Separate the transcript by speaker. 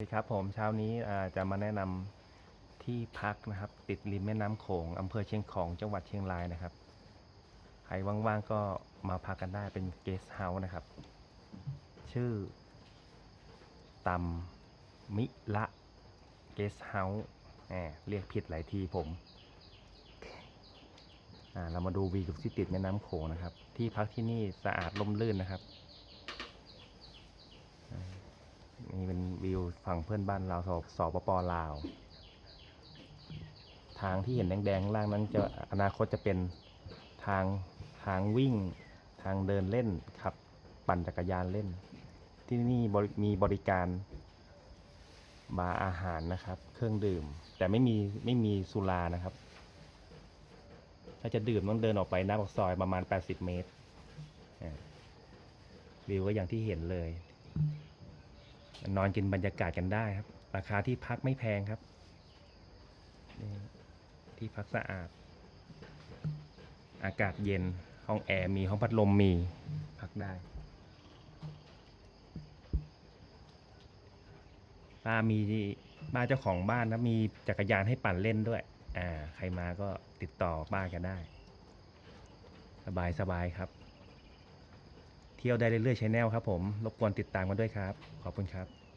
Speaker 1: สวัสดีครับผมเช้านี้จะมาแนะนำที่พักนะครับ ติดริมแม่น้ำโขงอำเภอเชียงของจังหวัดเชียงรายนะครับใครว่างๆก็มาพักกันได้เป็นเกสต์เฮาส์นะครับ ชื่อตำมิละเกสต์เฮาส์แหมเรียกผิดหลายทีผมเรามาดูวิวที่ติดแม่น้ำโขงนะครับ ที่พักที่นี่สะอาดร่มรื่นนะครับ นี่เป็น วิวฝั่งเพื่อนบ้านเราวสสปปลาว ทางที่เห็นแดงๆล่างนั้นจะอนาคตจะเป็นทางทางวิ่ง ทางเดินเล่นขับปั่นจักรยานเล่น ที่นี่มีบริการบาร์อาหารนะครับ เครื่องดื่ม แต่ไม่มีไม่มีสุรานะครับ ถ้าจะดื่มต้องเดินออกไปหน้าปากซอยประมาณ 80 เมตรวิวก็อย่างที่เห็นเลย นอนกินบรรยากาศกันได้ครับ ราคาที่พักไม่แพงครับ ที่พักสะอาด อากาศเย็น ห้องแอร์มีห้องพัดลมมีพักได้ป้ามีป้าเจ้าของบ้านนะมีจักรยานให้ปั่นเล่นด้วย อ่า ใครมาก็ติดต่อป้ากันได้ สบายสบายครับ เที่ยวได้เรื่อยๆชแนลครับผม รบกวนติดตามกันด้วยครับ ขอบคุณครับ